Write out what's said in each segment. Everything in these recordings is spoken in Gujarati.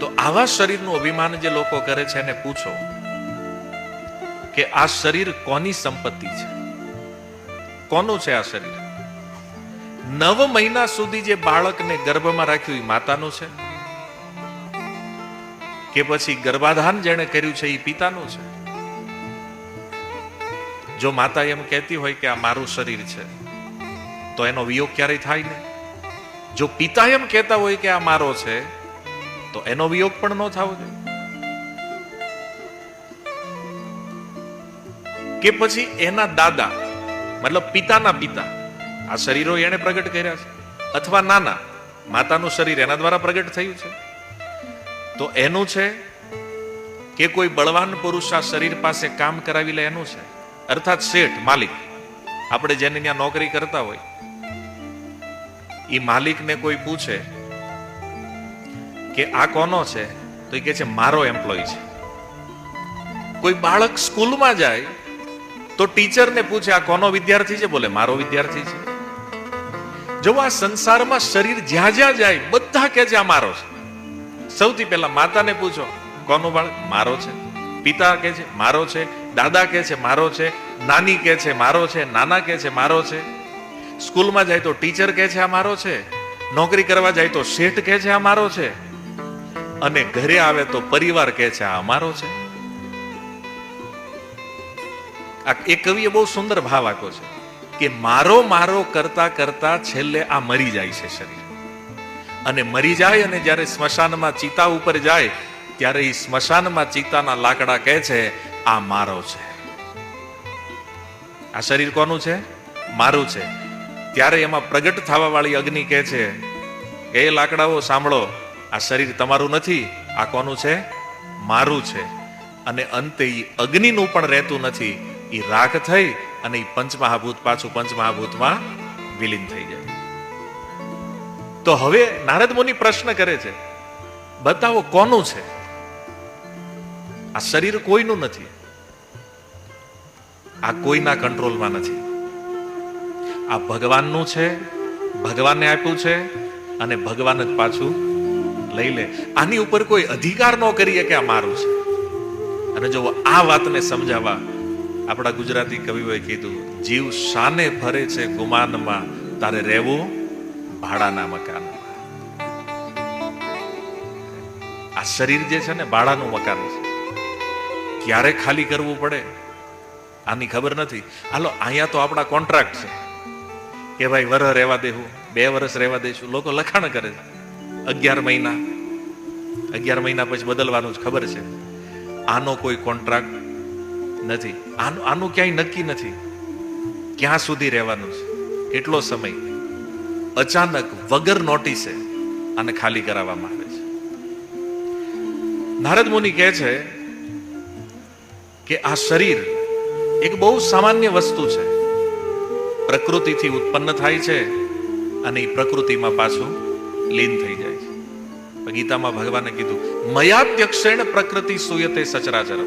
તો આવા શરીરનું અભિમાન જે લોકો કરે છે એને પૂછો કે આ શરીર કોની સંપત્તિ છે? કોનું છે આ શરીર? નવ મહિના સુધી જે બાળકને ગર્ભમાં રાખ્યું એ માતાનું છે? કે પછી ગર્ભાધાન જેણે કર્યું છે એ પિતાનું છે? જો માતા એમ કહેતી હોય કે આ મારું શરીર છે, તો એનો વિયોગ ક્યારેય થાય નહીં. જો પિતા એમ કહેતા હોય કે આ મારો છે તો એનો વિયોગ પણ ન થવો જોઈએ. કે પછી એના દાદા, મતલબ પિતાના પિતા, આ શરીરો એને પ્રગટ કર્યા છે? અથવા નાના, માતાનું શરીર એના દ્વારા પ્રગટ થયું છે? તો એનું છે કે કોઈ બળવાન પુરુષ આ શરીર પાસે કામ કરાવી લે એનું છે? અર્થાત શેઠ, માલિક, આપણે જેને ત્યાં નોકરી કરતા હોય એ માલિકને કોઈ પૂછે કે આ કોનો છે? તો એ કહે છે, મારો એમ્પ્લોય છે. કોઈ બાળક સ્કૂલમાં જાય, તો ટીચરને પૂછે, આ કોનો વિદ્યાર્થી છે? બોલે, મારો વિદ્યાર્થી છે. જો આ સંસારમાં શરીર જ્યાં જ્યાં જાય, બધા કે છે, આ મારો છે. સૌથી પહેલા માતાને પૂછો, કોનો બાળક? મારો છે. પિતા કે છે, મારો છે. દાદા કે છે, મારો છે. નાની કે છે, મારો છે. નાના કે છે, મારો છે. સ્કૂલમાં જાય તો ટીચર કે છે, આ મારો છે. નોકરી કરવા જાય તો શેઠ કે છે, આ મારો છે. અને ઘરે આવે તો પરિવાર કે છે, આ અમારો છે. આ એ કવિએ બહુ સુંદર ભાવ આપ્યો છે કે મારો મારો કરતા કરતા છેલ્લે આ મરી જાય છે શરીર. અને મરી જાય અને જ્યારે સ્મશાનમાં ચિતા ઉપર જાય, ત્યારે એ સ્મશાનમાં ચિતાના લાકડા કહે છે, આ મારો છે. આ શરીર કોનું છે? મારું છે. ત્યારે એમાં પ્રગટ થવા વાળી અગ્નિ કહે છે, એ લાકડાઓ સાંભળો આ શરીર તમારું નથી, આ કોનું છે? મારું છે. અને અંતે એ અગ્નિનું પણ રહેતું નથી. એ રાખ થઈ અને એ પંચમહાભૂત પાછું પંચમહાભૂતમાં વિલીન થઈ જાય. તો હવે નારદ મુનિ પ્રશ્ન કરે છે, બતાવો કોનું છે? આ શરીર કોઈનું નથી. આ કોઈના કંટ્રોલમાં નથી. આ ભગવાનનું છે ભગવાનને આપ્યું છે અને ભગવાન જ પાછું લઈ લે. આની ઉપર કોઈ અધિકાર ન કરીએ કે આ મારું છે. અને જો આ વાતને સમજાવવા આપણા ગુજરાતી કવિઓએ કીધું, જીવ શાને ફરે છે ગુમાનમાં, તારે રહેવું ભાડાના મકાનમાં. આ શરીર જે છે ને, ભાડાનું મકાન છે. ક્યારે ખાલી કરવું પડે? આની ખબર નથી. હાલો, અહીંયા તો આપણા કોન્ટ્રાક્ટ છે કે ભાઈ વરહ રહેવા દેવું, બે વર્ષ રહેવા દઈશું લોકો લખાણ કરે છે. અગિયાર મહિના. અગિયાર મહિના પછી બદલવાનું જ ખબર છે. આનો કોઈ કોન્ટ્રાક્ટ નથી. આનું આનું ક્યાંય નક્કી નથી. ક્યાં સુધી રહેવાનું છે? કેટલો સમય? અચાનક વગર નોટિસે આને ખાલી કરાવવામાં આવે છે. નારદ મુનિ કહે છે કે આ શરીર એક બહુ સામાન્ય વસ્તુ છે. પ્રકૃતિથી ઉત્પન્ન થાય છે અને એ પ્રકૃતિમાં પાછું લીન થઈ ગીતામાં ભગવાને કીધું મયાધ્યક્ષેણ પ્રકૃતિ સુયતે સચરાચર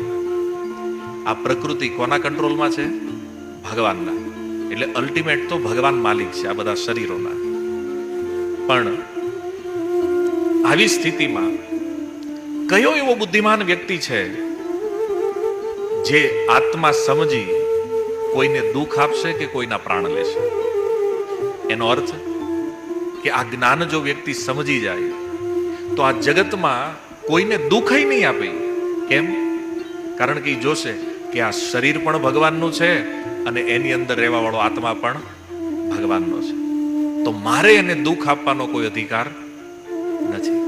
આ પ્રકૃતિ કોના કંટ્રોલમાં છે? ભગવાનના. એટલે અલ્ટિમેટ તો ભગવાન માલિક છે, આ બધા શરીરોના. પણ આવી સ્થિતિમાં કયો એવો બુદ્ધિમાન વ્યક્તિ છે જે આત્મા સમજી કોઈને દુઃખ આપશે કે કોઈના પ્રાણ લેશે? એનો અર્થ કે આ જ્ઞાન જો વ્યક્તિ સમજી જાય તો આ જગતમાં કોઈને દુઃખ નહીં આપે. કેમ? કારણ કે એ જોશે કે આ શરીર પણ ભગવાનનું છે અને એની અંદર રહેવાવાળો આત્મા પણ ભગવાનનો છે. તો મારે એને દુઃખ આપવાનો કોઈ અધિકાર નથી.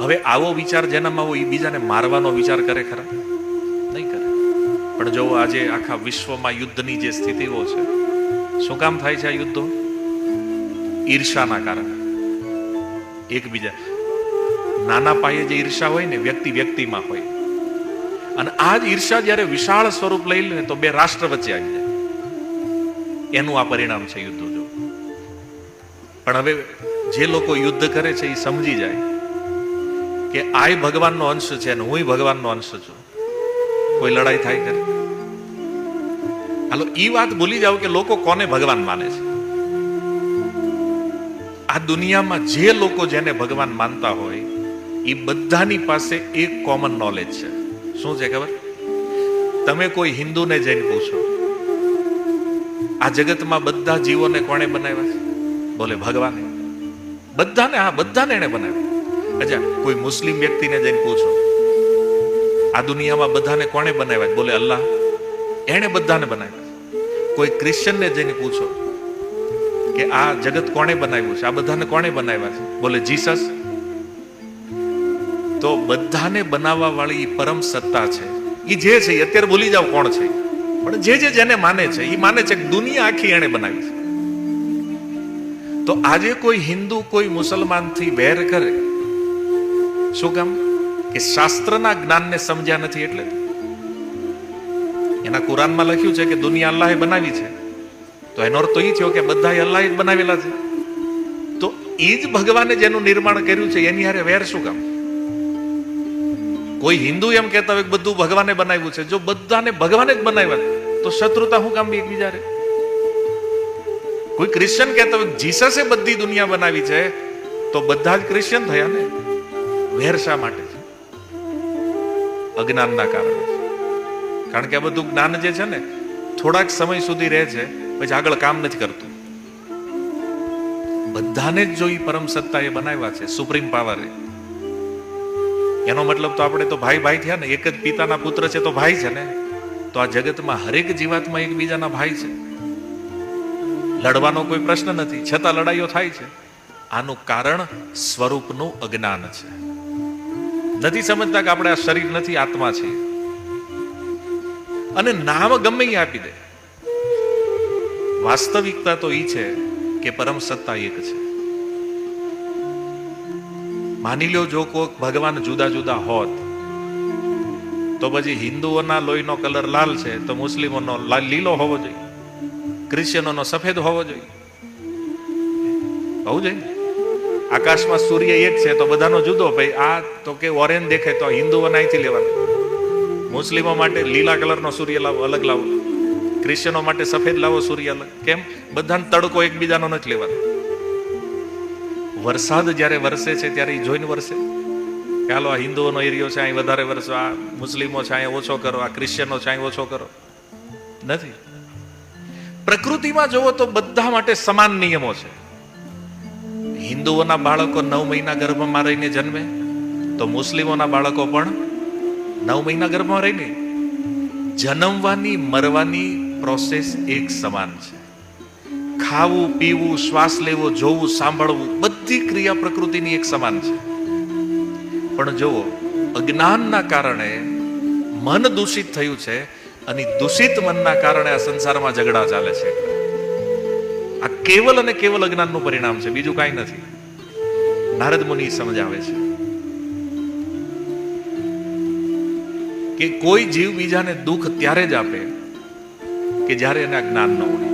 હવે આવો વિચાર જેનામાં હોય એ બીજાને મારવાનો વિચાર કરે ખરા? નહીં કરે. પણ જો આજે આખા વિશ્વમાં યુદ્ધની જે સ્થિતિઓ છે, શું કામ થાય છે આ યુદ્ધો? ઈર્ષાના કારણે. એકબીજા. નાના પાયે જે ઈર્ષા હોય ને, વ્યક્તિ વ્યક્તિમાં હોય. અને આ જ ઈર્ષા જ્યારે વિશાળ સ્વરૂપ લઈ લે તો બે રાષ્ટ્ર વચ્ચે આવી જાય. એનું આ પરિણામ છે યુદ્ધ જો. પણ હવે જે લોકો યુદ્ધ કરે છે એ સમજી જાય કે આય ભગવાનનો અંશ છે અને હું ભગવાનનો અંશ છું. કોઈ લડાઈ થાય કરે હાલો, ઈ વાત ભૂલી જાવ કે લોકો કોને ભગવાન માને છે? આ દુનિયામાં જે લોકો જેને ભગવાન માનતા હોય એ બધાની પાસે એક કોમન નોલેજ છે. શું છે ખબર? તમે કોઈ હિન્દુને જઈને પૂછો, આ જગતમાં બધા જીવોને કોણે બનાવ્યા? છે બોલે, ભગવાને. બધાને, હા, બધાને એને બનાવ્યા. અચ્છા, કોઈ મુસ્લિમ વ્યક્તિને જઈને પૂછો, આ દુનિયામાં બધાને કોણે બનાવ્યા? બોલે, અલ્લાહ, એણે બધાને બનાવ્યા. કોઈ ક્રિશ્ચનને જઈને પૂછો કે આ જગત કોણે બનાવ્યું છે? આ બધાને કોણે બનાવ્યા છે? બોલે, જીસસ. તો બધાને બનાવવા વાળી પરમ સત્તા છે. એ જે છે અત્યારે ભૂલી જાવ કોણ છે. પણ જે જે જેને માને છે એ માને છે કે દુનિયા આખી એણે બનાવી છે. તો આજે કોઈ હિન્દુ, કોઈ મુસલમાનથી વેર કરે, શું કામ? કે શાસ્ત્રના જ્ઞાનને સમજ્યા નથી એટલે? એના કુરાનમાં લખ્યું છે કે દુનિયા અલ્લાહે બનાવી છે. તો એનો અર્થ એ થયો કે બધા અલ્લાહ બનાવેલા છે. તો એ જ ભગવાને જેનું નિર્માણ કર્યું છે, એની હારે વેર શું કામ? કોઈ હિન્દુ એમ કહેતા હોય બધું ભગવાને બનાવ્યું છે, જો બધાને ભગવાને જ બનાવ્યા તો શત્રુતા શું કામ એકબીજા રે કોઈ ક્રિશ્ચન કહેતા હોય જીસસે બધી દુનિયા બનાવી છે, તો બધા જ ક્રિશ્ચન થયા ને? વેર શા માટે છે? અજ્ઞાનના કારણે કારણ કે આ બધું જ્ઞાન જે છે ને, થોડાક સમય સુધી રહે છે પછી આગળ કામ નથી કરતું. બધાને જ જો એ પરમ સત્તા એ બનાવ્યા છે, સુપ્રીમ પાવર એનો મતલબ તો આપણે તો ભાઈ ભાઈ થયા ને, એક જ પિતાના પુત્ર છે તો ભાઈ છે ને. તો આ જગતમાં હરેક જીવાતમાં એકબીજાના ભાઈ છે. લડવાનો કોઈ પ્રશ્ન નથી, છતાં લડાઈઓ થાય છે. આનું કારણ સ્વરૂપનું અજ્ઞાન છે. નથી સમજતા કે આપણે આ શરીર નથી, આત્મા છે. અને નામ ગમે આપી દે. વાસ્તવિકતા તો એ છે કે પરમ સત્તા એક છે. માની લો જો કોઈક ભગવાન જુદા જુદા હોત, તો પછી હિન્દુઓના લોહીનો કલર લાલ છે, તો મુસ્લિમોનો લાલ હોવો જોઈએ ક્રિશ્ચિયનોનો સફેદ હોવો જોઈએ. હોવું જોઈએ. આકાશમાં સૂર્ય એક છે તો બધાનો જુદો, ભાઈ આ તો કે ઓરેન્જ દેખાય તો હિન્દુઓને અહીંથી લેવાનું. મુસ્લિમો માટે લીલા કલરનો સૂર્ય લાવો, અલગ લાવો. ક્રિશ્ચિયનો માટે સફેદ લાવો સૂર્ય કેમ? બધાને તડકો એકબીજાનો નથી લેવાનો. વરસાદ જ્યારે વરસે છે ત્યારે એ જોઈને વરસે. હાલો, આ હિન્દુઓનો એરિયો છે, અહીં વધારે વરસો, આ મુસ્લિમો છે અહીં ઓછો કરો, આ ક્રિશ્ચનો છે, અહીં ઓછો કરો. નથી. પ્રકૃતિમાં જોવો તો બધા માટે સમાન નિયમો છે. હિન્દુઓના બાળકો નવ મહિના ગર્ભમાં રહીને જન્મે, તો મુસ્લિમોના બાળકો પણ નવ મહિના ગર્ભમાં રહીને. જન્મવાની, મરવાની પ્રોસેસ એક સમાન છે. ખાવું, પીવું, શ્વાસ લેવો, જોવું, સાંભળવું, બધી ક્રિયા પ્રકૃતિની એક સમાન છે. પણ જુઓ, અજ્ઞાનના કારણે મન દૂષિત થયું છે અને દૂષિત મનના કારણે આ સંસારમાં ઝઘડા ચાલે છે. આ કેવલ અને કેવલ અજ્ઞાનનું પરિણામ છે, બીજું કાંઈ નથી. નારદ મુનિ સમજાવે છે કે કોઈ જીવ બીજાને દુઃખ ત્યારે જ આપે કે જ્યારે એને જ્ઞાન ન હોય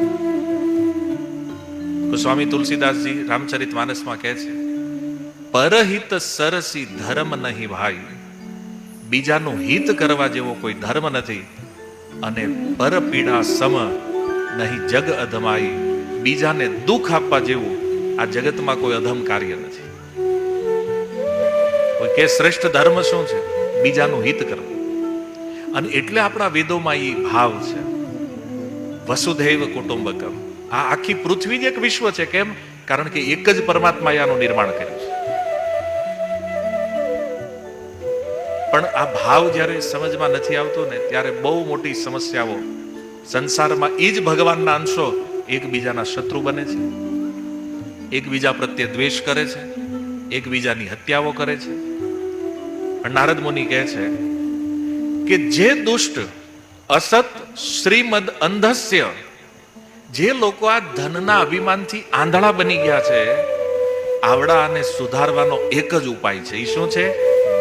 તો સ્વામી તુલસીદાસજી રામચરિત માનસમાં કહે છે, પરહિત સરસી ધર્મ નહીં ભાઈ. બીજાનું હિત કરવા જેવો કોઈ ધર્મ નથી અને પર પીડા સમ નહીં જગ અધમાઈ. બીજાને દુઃખ આપવા જેવું આ જગતમાં કોઈ અધમ કાર્ય નથી. કે શ્રેષ્ઠ ધર્મ શું છે? બીજાનું હિત કરવું. અને એટલે આપણા વેદોમાં એ ભાવ છે. વસુધૈવ કુટુંબકમ. આ આખી પૃથ્વી એક વિશ્વ છે, કેમ? કારણ કે એક જ પરમાત્માએ આનું નિર્માણ કર્યું છે. પણ આ ભાવ જ્યારે સમજમાં નથી આવતો ને, ત્યારે બહુ મોટી સમસ્યાઓ. સંસારમાં એ જ ભગવાનના અંશો એકબીજાના શત્રુ બને છે. એકબીજા પ્રત્યે દ્વેષ કરે છે. એકબીજાની હત્યાઓ કરે છે. નારદ મુનિ કહે છે કે જે દુષ્ટ અસત શ્રીમદ અંધસ્ય. જે લોકો આ ધનના અભિમાનથી આંધળા બની ગયા છે, આવડા અને સુધારવાનો એક જ ઉપાય છે. એ શું છે?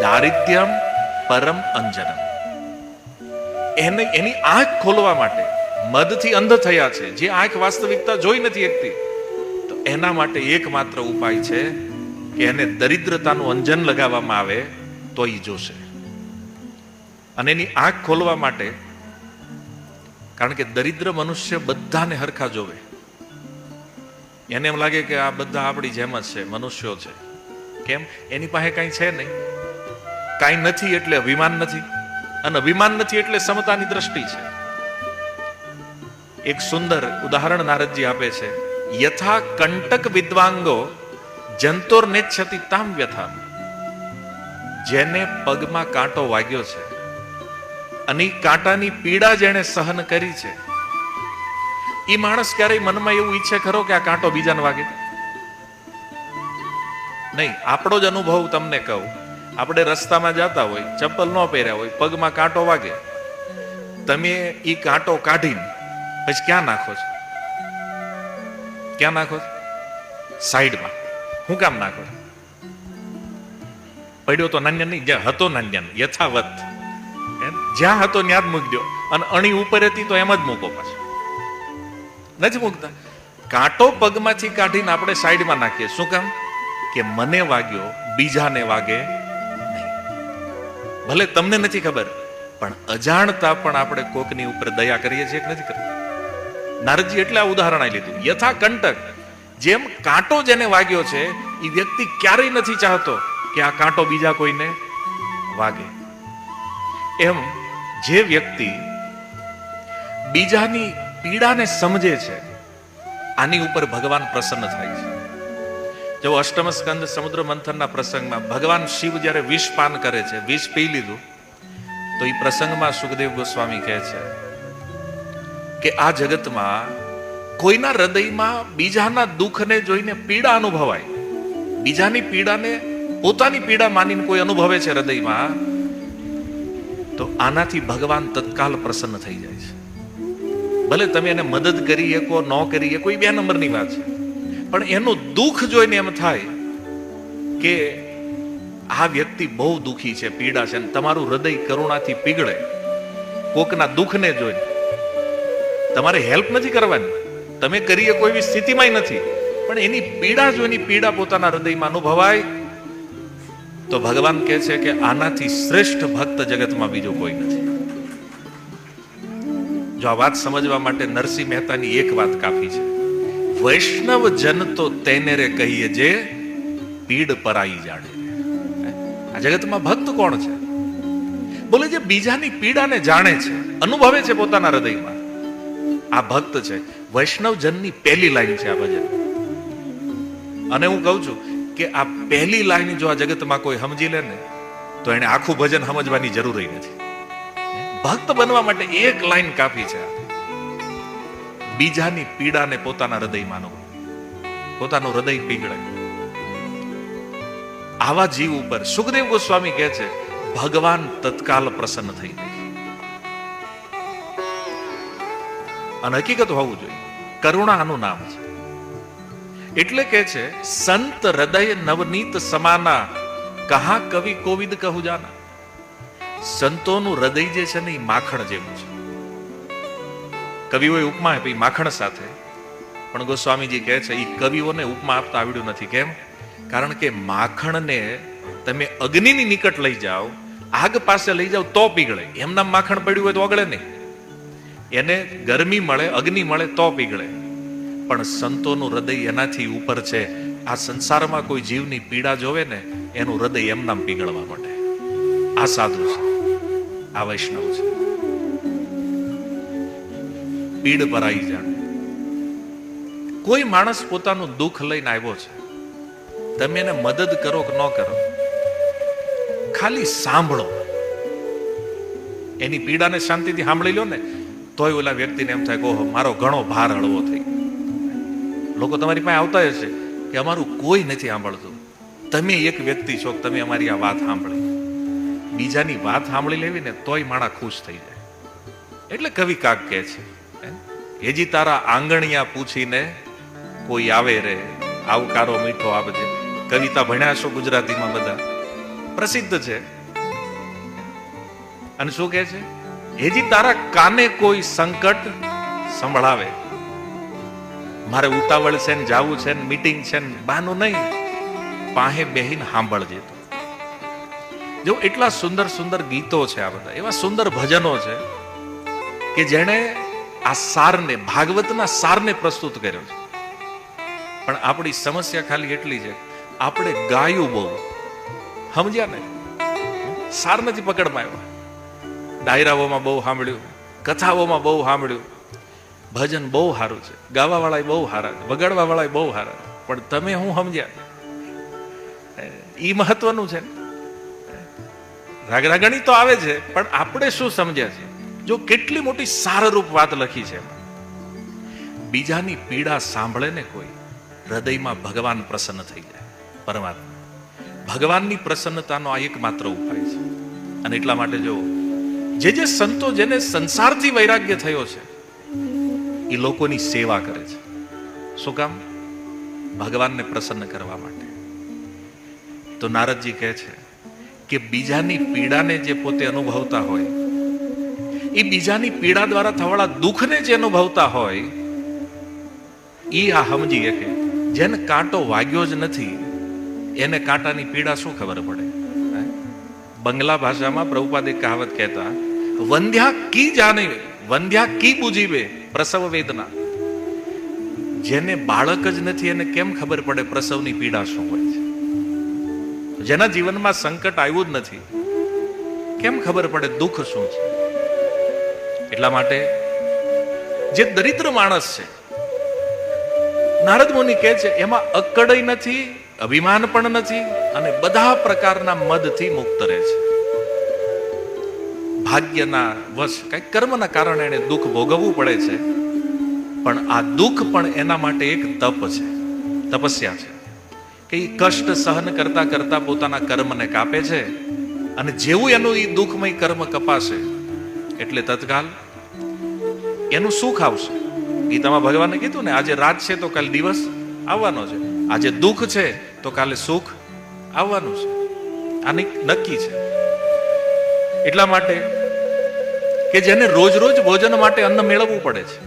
દારિદ્ર્યમ પરમ અંજનમ. એને, એની આંખ ખોલવા માટે મદથી અંધ થયા છે. જે આંખ વાસ્તવિકતા જોઈ નથી એકતી તો એના માટે એકમાત્ર ઉપાય છે કે એને દરિદ્રતાનું અંજન લગાવવામાં આવે, તો એ જોશે. અને એની આંખ ખોલવા માટે કારણ કે દરિદ્ર મનુષ્ય બધાને હરખા જોવે. એને એમ લાગે કે આ બધા આપણી જેમ જ છે, મનુષ્યો છે. કેમ? એની પાસે કાંઈ છે નહીં. કાંઈ નથી એટલે અભિમાન નથી. અને અભિમાન નથી એટલે સમતાની દ્રષ્ટિ છે. એક સુંદર ઉદાહરણ નારદજી આપે છે. યથા કંટક વિદ્વાંગો જંતોર છતી તામ વ્યથા જેને પગમાં કાંટો વાગ્યો છે. અને કાંટાની પીડા જેણે સહન કરી છે. એ માણસ ક્યારેય મનમાં એવું ઈચ્છે ખરો કે આ કાંટો બીજાને વાગે? નહીં, આપણો જ અનુભવ તમને કહું. આપણે રસ્તામાં જતા હોય, ચપ્પલ ન પહેર્યા હોય, પગમાં કાંટો વાગે. તમે એ કાંટો કાઢીને પછી ક્યાં નાખો છો? ક્યાં નાખો છો? સાઈડમાં. હું કામ નાખો? પડ્યો તો નાન્યન નહીં જ્યાં હતો નાન્યન, યથાવત. જ્યાં હતો ત્યાં જ મૂકી અને અણી ઉપર હતી તો એમ જ મૂકો પાછો. નથી મૂકતા. કાંટો પગમાંથી કાઢીને આપણે સાઈડમાં નાખીએ. શું કામ? કે મને વાગ્યો, બીજાને વાગે ભલે તમને નથી ખબર, પણ અજાણતા પણ આપણે કોકની ઉપર દયા કરીએ છીએ નથી કરતા? નારદજી એટલે આ ઉદાહરણ આવી લીધું. યથા કંટક, જેમ કાંટો જેને વાગ્યો છે એ વ્યક્તિ ક્યારેય નથી ચાહતો કે આ કાંટો બીજા કોઈને વાગે. એમ જે વ્યક્તિ બીજાની પીડાને સમજે છે, આની ઉપર ભગવાન પ્રસન્ન થાય છે. જો અષ્ટમ સ્કંદ સમુદ્ર મંથનના પ્રસંગમાં ભગવાન શિવ જ્યારે વિષ પાન કરે છે, વિષ પી લીધું, તો એ પ્રસંગમાં સુખદેવ ગોસ્વામી કહે છે કે આ જગતમાં કોઈના હૃદયમાં બીજાના દુઃખને જોઈને પીડા અનુભવાય. બીજાની પીડાને પોતાની પીડા માનીને કોઈ અનુભવે છે હૃદયમાં તો આનાથી ભગવાન તત્કાલ પ્રસન્ન થઈ જાય છે. ભલે તમે એને મદદ કરી શકો, ન કરી શકો, એ બે નંબરની વાત છે. પણ એનું દુઃખ જોઈને એમ થાય કે આ વ્યક્તિ બહુ દુઃખી છે, પીડા છે અને તમારું હૃદય કરુણાથી પીગળે. કોકના દુઃખને જોઈને. તમારે હેલ્પ નથી કરવાની. તમે કરીએ કોઈ એવી સ્થિતિમાં નથી. પણ એની પીડા જોઈને પીડા પોતાના હૃદયમાં અનુભવાય તો ભગવાન કહે છે કે આનાથી શ્રેષ્ઠ ભક્ત જગતમાં બીજો કોઈ નથી. જો આ વાત સમજવા માટે નરસિંહ મહેતાની એક વાત કાફી છે. વૈષ્ણવ જન તો તેને રે કહીએ જે પીડ પરાઈ જાણે. આ જગતમાં ભક્ત કોણ છે? બોલે જે બીજાની પીડાને જાણે છે, અનુભવે છે પોતાના હૃદયમાં. આ ભક્ત છે. વૈષ્ણવ જનની પહેલી લાઈન છે આ ભજન. અને હું કહું છું કે આ પહેલી લાઈન જો આ જગતમાં કોઈ સમજી લે ને, તો એને આખું ભજન સમજવાની જરૂર નથી. ભક્ત બનવા માટે એક લાઈન કાફી છે બીજાની પીડાને પોતાના હૃદયમાં અનુભવ પોતાનું હૃદય પીગળે આવા જીવ ઉપર સુખદેવ ગોસ્વામી કહે છે, ભગવાન તત્કાલ પ્રસન્ન થઈ અને હકીકત હોવું જોઈએ. કરુણા આનું નામ છે. એટલે કે છે, સંત હૃદય નવનીત સમાના, કહા કવિ કોવિદ કહું જાના. સંતોનું હૃદય જે છે ને એ માખણ જેવું છે. કવિઓએ ઉપમા આપી માખણ સાથે. પણ ગોસ્વામીજી કહે છે એ કવિઓને ઉપમા આપતા આવડ્યું નથી. કેમ? કારણ કે માખણને તમે અગ્નિની નિકટ લઈ જાઓ, આગ પાસે લઈ જાઓ તો પીગળે. એમના માખણ પડ્યું હોય તો ઓગળે નહીં. એને ગરમી મળે, અગ્નિ મળે તો પીગળે. પણ સંતોનું હૃદય એનાથી ઉપર છે. આ સંસારમાં કોઈ જીવની પીડા જોવે ને, એનું હૃદય એમના પીગળવા માટે. આ સાધુ છે. આ વૈષ્ણવ છે. પીડ પર આવી જાણે. કોઈ માણસ પોતાનું દુઃખ લઈને આવ્યો છે. તમે એને મદદ કરો કે ન કરો? ખાલી સાંભળો. એની પીડાને શાંતિથી સાંભળી લો ને, તોય ઓલા વ્યક્તિને એમ થાય કે ઓહો, મારો ઘણો ભાર હળવો થઈ લોકો તમારી પાસે આવતા હશે કે અમારું કોઈ નથી સાંભળતું. તમે એક વ્યક્તિ છો, તમે અમારી આ વાત સાંભળી. બીજાની વાત સાંભળી લેવી ને તોય માણા ખુશ થઈ જાય. એટલે કવિ કાક કહે છે હેજી તારા આંગણિયા પૂછીને કોઈ આવે રે, આવકારો મીઠો આપજે કવિતા ભણ્યા છો ગુજરાતીમાં બધા? પ્રસિદ્ધ છે. અને શું કહે છે? હેજી તારા કાને કોઈ સંકટ સંભળાવે? મારે ઉતાવળ છે ને જાવું છે ને મીટિંગ છે ને બાનું નહીં. પાહે બેહીને સાંભળજે તો. જો એટલા સુંદર સુંદર ગીતો છે આ બધા, એવા સુંદર ભજનો છે કે જેણે આ સારને, ભાગવતના સારને પ્રસ્તુત કર્યો છે. પણ આપણી સમસ્યા ખાલી એટલી છે, આપણે ગાયું બહુ. સમજ્યા ને? સાર નથી પકડમાં આવ્યો. ડાયરાઓમાં બહુ સાંભળ્યું, કથાઓમાં બહુ સાંભળ્યું. ભજન બહુ સારું છે. ગાવાવાળા બહુ સારા છે. વગાડવાવાળા બહુ સારા છે. પણ તમે હું સમજ્યા? એ મહત્વનું છે ને? રાગરાગણી તો આવે છે, પણ આપણે શું સમજ્યા છે જો કેટલી મોટી સારરૂપ વાત લખી છે બીજાની પીડા સાંભળે ને કોઈ, હૃદયમાં ભગવાન પ્રસન્ન થઈ જાય. પરમાત્મા. ભગવાનની પ્રસન્નતાનો આ એકમાત્ર ઉપાય છે. અને એટલા માટે જો, જે જે સંતો જેને સંસારથી વૈરાગ્ય થયો છે એ લોકોની સેવા કરે છે. શું કામ? ભગવાનને પ્રસન્ન કરવા માટે. તો નારદજી કહે છે કે બીજાની પીડાને જે પોતે અનુભવતા હોય, એ બીજાની પીડા દ્વારા થવાળા દુઃખને જે અનુભવતા હોય એ આ સમજી કે જેને કાંટો વાગ્યો જ નથી, એને કાંટાની પીડા શું ખબર પડે? બંગલા ભાષામાં પ્રભુપાદ કહાવત કહેતા, વંધ્યા કી જાને? વંધ્યા કી બુજીવે પ્રસવ વેદના. જેને બાળક જ નથી, એને કેમ ખબર પડે પ્રસવની પીડા શું હોય છે? જેના જીવનમાં સંકટ આવ્યું જ નથી, કેમ ખબર પડે દુઃખ શું છે? એટલા માટે જે દરિદ્ર માણસ છે, નારદ મુનિ કહે છે, એમાં અક્કડય નથી, અભિમાન પણ નથી અને બધા પ્રકારના મદથી મુક્ત રહે છે. ભાગ્યના વશ. કઈ કર્મના કારણે એને દુઃખ ભોગવવું પડે છે. પણ આ દુઃખ પણ એના માટે એક તપ છે. તપસ્યા છે. કે એ કષ્ટ સહન કરતા કરતા પોતાના કર્મને કાપે છે અને જેવું એનું એ દુઃખમય કર્મ કપાશે, એટલે તત્કાલ એનું સુખ આવશે. ગીતામાં ભગવાને કીધું ને, આજે રાત છે તો કાલે દિવસ આવવાનો છે. આજે દુઃખ છે તો કાલે સુખ આવવાનું છે. આ નક્કી છે. એટલા માટે કે જેને રોજ રોજ ભોજન માટે અન્ન મેળવવું પડે છે.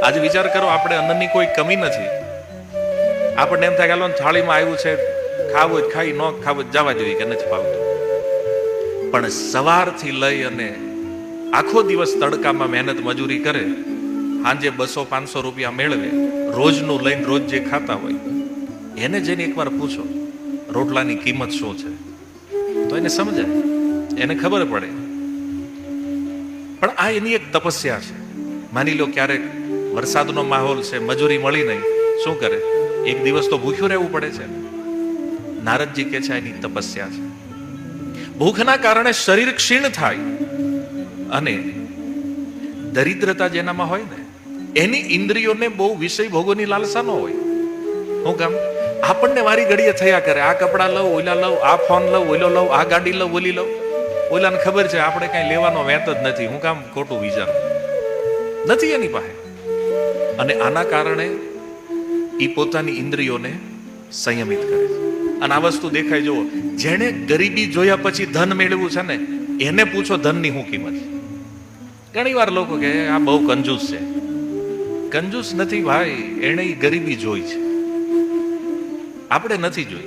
આજે વિચાર કરો, આપણે અન્નની કોઈ કમી નથી. આપણને એમ થાય કે થાળીમાં આવ્યું છે, ખાવું જ ખાઈ, ન ખાવું જવા જોઈએ કે નથી ભાવતું. પણ સવારથી લઈ અને આખો દિવસ તડકામાં મહેનત મજૂરી કરે, સાંજે બસો, પાંચસો રૂપિયા મેળવે, રોજનું લઈને રોજ જે ખાતા હોય, એને જઈને એકવાર પૂછો, રોટલાની કિંમત શું છે? તો એને સમજાય, એને ખબર પડે. પણ આ એની એક તપસ્યા છે. માની લો ક્યારેક વરસાદનો માહોલ છે, મજૂરી મળી નહીં, શું કરે? એક દિવસ તો ભૂખ્યું રહેવું પડે છે. નારદજી કે છે એની તપસ્યા છે. ભૂખના કારણે શરીર ક્ષીણ થાય અને દરિદ્રતા જેનામાં હોય ને, એની ઇન્દ્રિયોને બહુ વિષય ભોગોની લાલસા ન હોય. હું કામ? આપણને વારી ઘડીએ થયા કરે. આ કપડાં લઉં, ઓલા લઉં, આ ફોન લઉં, ઓલો લઉં, આ ગાડી લઉં, ઓલી લઉં. ઓલાને ખબર છે, આપણે કઈ લેવાનો વેત જ નથી. હું કામ ખોટું વિચાર. નથી એની પાસે. અને આના કારણે એ પોતાની ઇન્દ્રિયોને સંયમિત કરે છે. અને આ વસ્તુ દેખાય, જુઓ, જેણે ગરીબી જોયા પછી ધન મેળવ્યું છે ને, એને પૂછો ધનની શું કિંમત ઘણી વાર લોકો કહે, આ બહુ કંજૂસ છે. કંજૂસ નથી ભાઈ, એણે ગરીબી જોઈ છે. આપણે નથી જોઈ.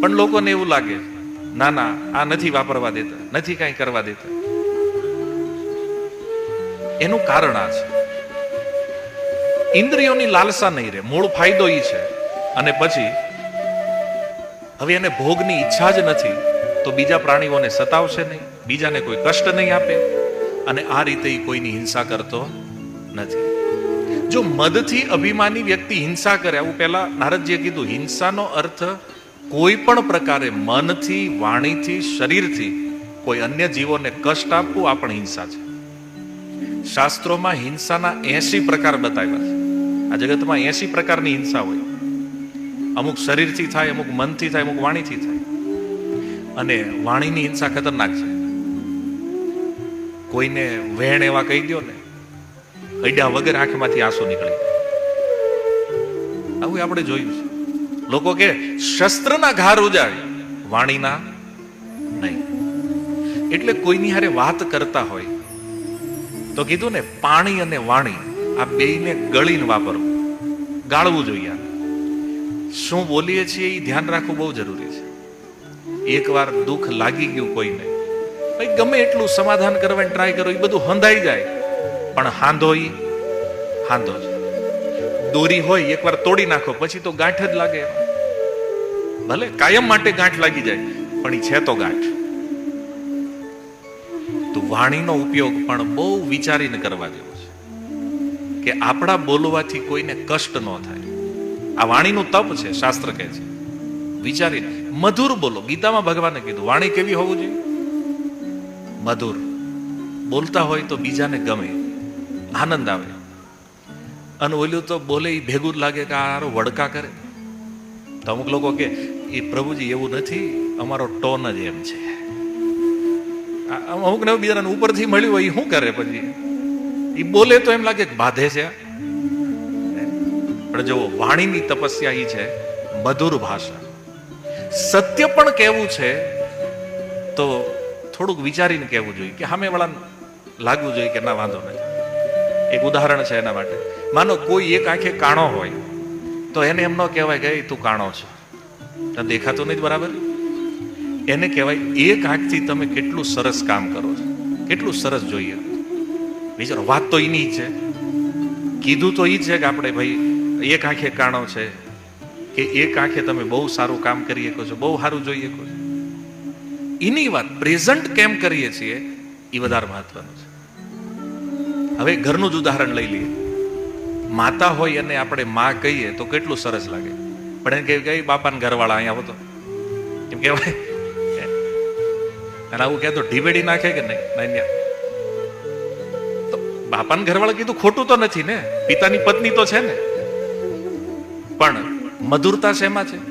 પણ લોકોને એવું લાગે ના ના, આ નથી વાપરવા દેતા, નથી કાંઈ કરવા દેતા. એનું કારણ આ છે. ઇન્દ્રિયોની લાલસા નહીં રહે, મૂળ ફાયદો એ છે. અને પછી, હવે એને ભોગની ઈચ્છા જ નથી, તો બીજા પ્રાણીઓને સતાવશે નહીં, બીજાને કોઈ કષ્ટ નહીં આપે, અને આ રીતે કોઈની હિંસા કરતો નથી. જો મદથી અભિમાની વ્યક્તિ હિંસા કરે, આવું પહેલા નારદજીએ કીધું, હિંસાનો અર્થ કોઈ પણ પ્રકારે મનથી, વાણીથી, શરીરથી કોઈ અન્ય જીવોને કષ્ટ આપવું આ પણ હિંસા છે. શાસ્ત્રોમાં હિંસાના એસી પ્રકાર બતાવ્યા છે. આ જગતમાં એસી પ્રકારની હિંસા હોય. અમુક શરીરથી થાય, અમુક મનથી થાય, અમુક વાણીથી થાય. અને વાણીની હિંસા ખતરનાક છે. કોઈને વેણ એવા કહી દો ને અડ્યા વગર આંખમાંથી આંસુ નીકળે. આવું આપણે જોયું છે. લોકો કે શસ્ત્રના ઘા રૂજાય વાણીના નહીં. એટલે કોઈની હારે વાત કરતા હોય, તો કીધું ને, પાણી અને વાણી, આ બેયને ગળીને વાપરવું ગાળવું જોઈએ શું બોલીએ છીએ એ ધ્યાન રાખવું બહુ જરૂરી છે. એકવાર દુઃખ લાગી ગયું કોઈને, ભાઈ ગમે એટલું સમાધાન કરવાની ટ્રાય કરો, એ બધું હંધાઈ જાય. પણ હાંધો એ હાંધો છે દોરી હોય, એકવાર તોડી નાખો, પછી તો ગાંઠ જ લાગે. ભલે, કાયમ માટે ગાંઠ લાગી જાય, પણ એ છે તો ગાંઠ. તો વાણીનો ઉપયોગ પણ બહુ વિચારીને કરવા જેવો છે. કે આપણા બોલવાથી કોઈને કષ્ટ ન થાય. આ વાણીનું તપ છે, શાસ્ત્ર કહે છે. વિચારીને મધુર બોલો. ગીતામાં ભગવાને કીધું, વાણી કેવી હોવું જોઈએ? મધુર. બોલતા હોય તો બીજાને ગમે. આનંદ આવે. અને ઓલું તો બોલે એ ભેગું લાગે કે આ વડકા કરે. તો અમુક લોકો કે, એ પ્રભુજી, એવું નથી, અમારો ટોન જ એમ છે. અમુક ને બીજાને ઉપરથી મળ્યું હોય એ શું કરે પછી? એ બોલે તો એમ લાગે કે બાધે છે. પણ જો વાણીની તપસ્યા એ છે, મધુર ભાષા. સત્ય પણ કહેવું છે, તો થોડુંક વિચારીને કહેવું જોઈએ. કે સામે વાળા લાગવું જોઈએ કે ના, વાંધો નથી. એક ઉદાહરણ છે એના માટે. માનો કોઈ એક આંખે કાણો હોય, તો એને એમ ન કહેવાય કે, "એ, તું કાણો છો. તને દેખાતો નહીં બરાબર? એને કહેવાય, એક આંખથી તમે કેટલું સરસ કામ કરો છો, કેટલું સરસ જોઈએ. વિચારો, વાત તો એની જ છે. કીધું તો એ છે કે આપણે ભાઈ, એક આંખે કાણો છે, કે એક આંખે તમે બહુ સારું કામ કરી શકો છો, બહુ સારું જોઈ શકો છો. એની વાત પ્રેઝન્ટ કેમ કરીએ છીએ એ વધારે મહત્વનું છે. હવે ઘરનું જ ઉદાહરણ લઈ લઈએ. માતા હોય અને આપણે માં કહીએ તો કેટલું સરસ લાગે. પણ એને કહે કે બાપાને ઘરવાળા અહીંયા આવો તો. એમ કહેવાય. અને આવું કહે તો ઢીબેડી નાખે કે નહીં. તો બાપાને ઘરવાળા કીધું ખોટું તો નથી ને? પિતાની પત્ની તો છે ને? પણ મધુરતા શેમાં છે?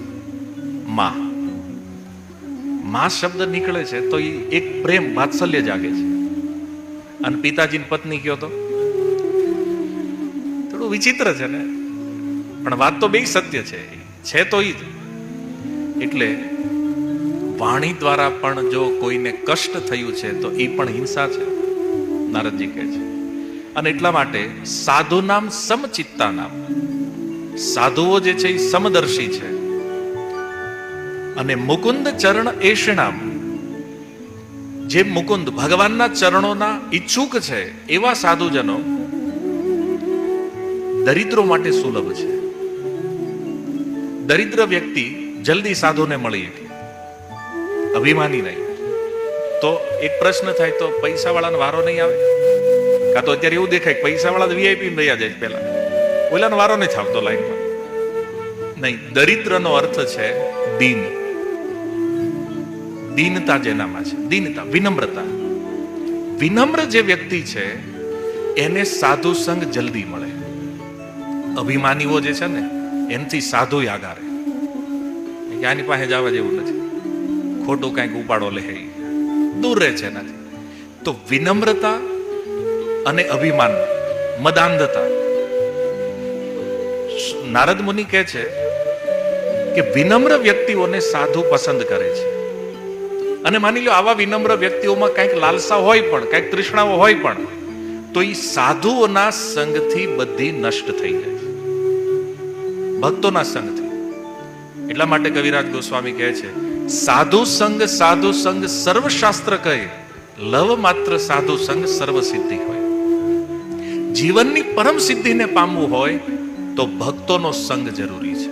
માં. માં શબ્દ નીકળે છે તો એ એક પ્રેમ વાત્સલ્ય જાગે છે. અને પિતાજીની પત્ની કયો તો? થોડું વિચિત્ર છે ને? પણ વાત તો બે સત્ય છે. છે તો જ. એટલે વાણી દ્વારા પણ જો કોઈને કષ્ટ થયું છે, તો એ પણ હિંસા છે, નારદજી કહે છે. અને એટલા માટે સાધુ નામ સમચિત્તા નામ. સાધુઓ જે છે એ સમદર્શી છે. અને મુકુંદ ચરણ એષણામ જે મુકુંદ ભગવાનના ચરણોના ઈચ્છુક છે, એવા સાધુજનો દરિદ્રો માટે સુલભ છે. દરિદ્ર વ્યક્તિ જલ્દી સાધુને મળી શકે. અભિમાની નહીં. તો એક પ્રશ્ન થાય, તો પૈસા વાળાનો વારો નહીં આવે? કાં તો અત્યારે એવું દેખાય પૈસા વાળા વીઆઈપી રહ્યા જાય પેલા ઓલાનો વારો નહીં આવતો લાઈનમાં નહીં, દરિદ્રનો અર્થ છે દીન. દીનતા જેનામાં છે. દીનતા, વિનમ્રતા. વિનમ્ર જે વ્યક્તિ છે, એને સાધુ સંગ જલ્દી મળે. અભિમાનીઓ જે છે ને, એનથી સાધુ આગારે. કે આની પાસે જવા જેવું નથી. ખોટું કંઈક ઉપાડો લે દૂર રહે છે એનાથી. તો વિનમ્રતા અને અભિમાન, મદાંધતા. નારદ મુનિ કહે છે કે વિનમ્ર વ્યક્તિઓને સાધુ પસંદ કરે છે. અને માની લો આવા વિનમ્ર વ્યક્તિઓમાં કંઈક લાલસા હોય પણ, કંઈક તૃષ્ણાઓ હોય પણ, તો એ સાધુઓના સંગથી બધી નષ્ટ થઈ જાય. ભક્તોના સંગથી એટલા માટે કવિરાજ ગોસ્વામી કહે છે, સાધુ સંગ સાધુ સંગ સર્વશાસ્ત્ર કહે, લવ માત્ર સાધુ સંગ સર્વ સિદ્ધિ હોય. જીવનની પરમ સિદ્ધિને પામવું હોય તો ભક્તોનો સંગ જરૂરી છે.